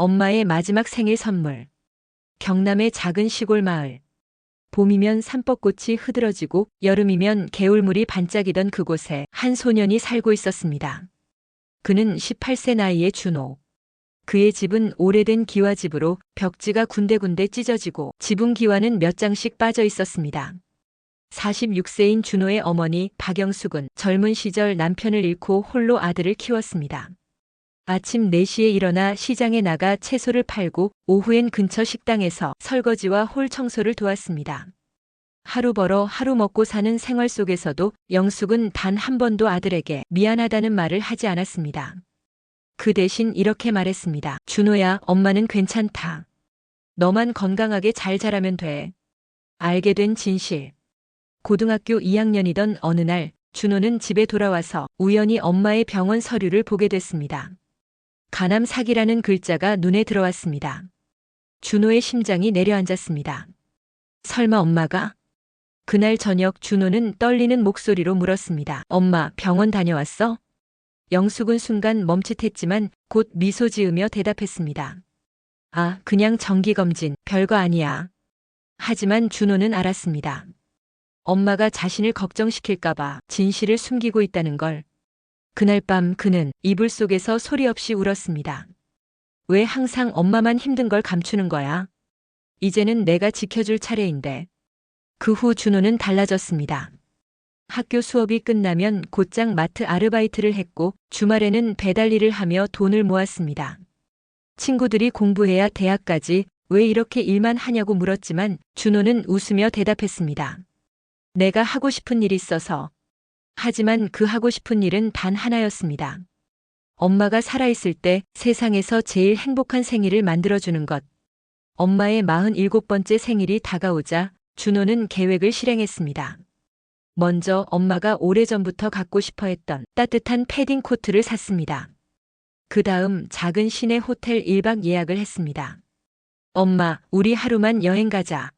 엄마의 마지막 생일 선물. 경남의 작은 시골 마을. 봄이면 산벚꽃이 흐드러지고 여름이면 개울물이 반짝이던 그곳에 한 소년이 살고 있었습니다. 그는 18세 나이의 준호. 그의 집은 오래된 기와집으로 벽지가 군데군데 찢어지고 지붕 기와는 몇 장씩 빠져 있었습니다. 46세인 준호의 어머니 박영숙은 젊은 시절 남편을 잃고 홀로 아들을 키웠습니다. 아침 4시에 일어나 시장에 나가 채소를 팔고 오후엔 근처 식당에서 설거지와 홀 청소를 도왔습니다. 하루 벌어 하루 먹고 사는 생활 속에서도 영숙은 단 한 번도 아들에게 미안하다는 말을 하지 않았습니다. 그 대신 이렇게 말했습니다. 준호야, 엄마는 괜찮다. 너만 건강하게 잘 자라면 돼. 알게 된 진실. 고등학교 2학년이던 어느 날, 준호는 집에 돌아와서 우연히 엄마의 병원 서류를 보게 됐습니다. 간암 사기라는 글자가 눈에 들어왔습니다. 준호의 심장이 내려앉았습니다. 설마 엄마가? 그날 저녁 준호는 떨리는 목소리로 물었습니다. 엄마, 병원 다녀왔어? 영숙은 순간 멈칫했지만 곧 미소 지으며 대답했습니다. 아, 그냥 정기검진, 별거 아니야. 하지만 준호는 알았습니다. 엄마가 자신을 걱정시킬까봐 진실을 숨기고 있다는 걸. 그날 밤 그는 이불 속에서 소리 없이 울었습니다. 왜 항상 엄마만 힘든 걸 감추는 거야? 이제는 내가 지켜줄 차례인데. 그 후 준호는 달라졌습니다. 학교 수업이 끝나면 곧장 마트 아르바이트를 했고 주말에는 배달 일을 하며 돈을 모았습니다. 친구들이 공부해야 대학까지 왜 이렇게 일만 하냐고 물었지만 준호는 웃으며 대답했습니다. 내가 하고 싶은 일이 있어서. 하지만 그 하고 싶은 일은 단 하나였습니다. 엄마가 살아있을 때 세상에서 제일 행복한 생일을 만들어주는 것. 엄마의 47번째 생일이 다가오자 준호는 계획을 실행했습니다. 먼저 엄마가 오래전부터 갖고 싶어 했던 따뜻한 패딩 코트를 샀습니다. 그 다음 작은 시내 호텔 1박 예약을 했습니다. 엄마, 우리 하루만 여행 가자.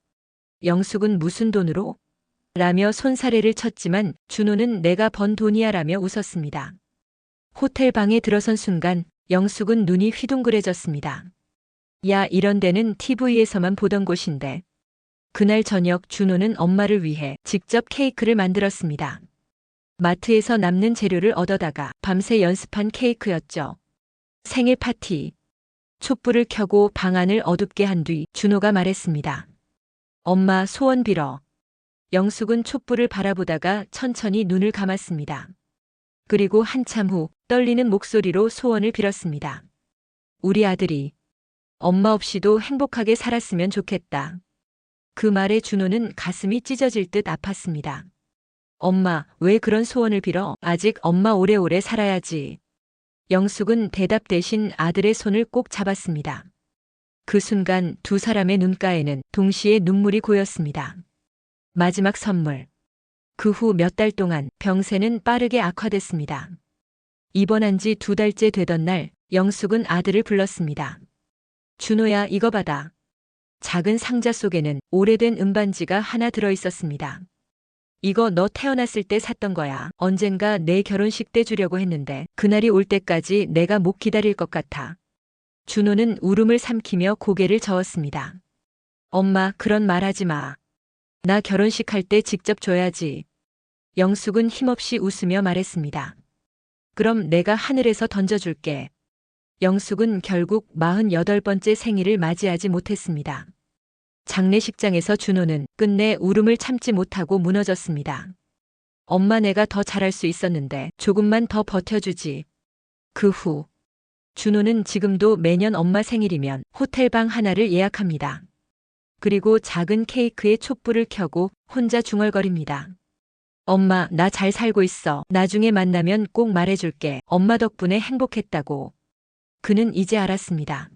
영숙은 무슨 돈으로? 라며 손사래를 쳤지만 준호는 내가 번 돈이야 라며 웃었습니다. 호텔 방에 들어선 순간 영숙은 눈이 휘둥그레졌습니다. 야, 이런 데는 TV에서만 보던 곳인데. 그날 저녁 준호는 엄마를 위해 직접 케이크를 만들었습니다. 마트에서 남는 재료를 얻어다가 밤새 연습한 케이크였죠. 생일 파티. 촛불을 켜고 방 안을 어둡게 한 뒤 준호가 말했습니다. 엄마 소원 빌어. 영숙은 촛불을 바라보다가 천천히 눈을 감았습니다. 그리고 한참 후 떨리는 목소리로 소원을 빌었습니다. 우리 아들이 엄마 없이도 행복하게 살았으면 좋겠다. 그 말에 준호는 가슴이 찢어질 듯 아팠습니다. 엄마, 왜 그런 소원을 빌어? 아직 엄마 오래오래 살아야지. 영숙은 대답 대신 아들의 손을 꼭 잡았습니다. 그 순간 두 사람의 눈가에는 동시에 눈물이 고였습니다. 마지막 선물. 그 후 몇 달 동안 병세는 빠르게 악화됐습니다. 입원한 지 두 달째 되던 날 영숙은 아들을 불렀습니다. 준호야 이거 받아. 작은 상자 속에는 오래된 음반지가 하나 들어 있었습니다. 이거 너 태어났을 때 샀던 거야. 언젠가 내 결혼식 때 주려고 했는데 그날이 올 때까지 내가 못 기다릴 것 같아. 준호는 울음을 삼키며 고개를 저었습니다. 엄마 그런 말 하지 마. 나 결혼식 할 때 직접 줘야지. 영숙은 힘없이 웃으며 말했습니다. 그럼 내가 하늘에서 던져줄게. 영숙은 결국 48번째 생일을 맞이하지 못했습니다. 장례식장에서 준호는 끝내 울음을 참지 못하고 무너졌습니다. 엄마 내가 더 잘할 수 있었는데 조금만 더 버텨주지. 그 후 준호는 지금도 매년 엄마 생일이면 호텔방 하나를 예약합니다. 그리고 작은 케이크에 촛불을 켜고 혼자 중얼거립니다. 엄마, 나 잘 살고 있어. 나중에 만나면 꼭 말해줄게. 엄마 덕분에 행복했다고. 그는 이제 알았습니다.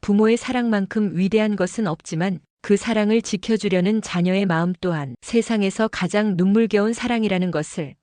부모의 사랑만큼 위대한 것은 없지만 그 사랑을 지켜주려는 자녀의 마음 또한 세상에서 가장 눈물겨운 사랑이라는 것을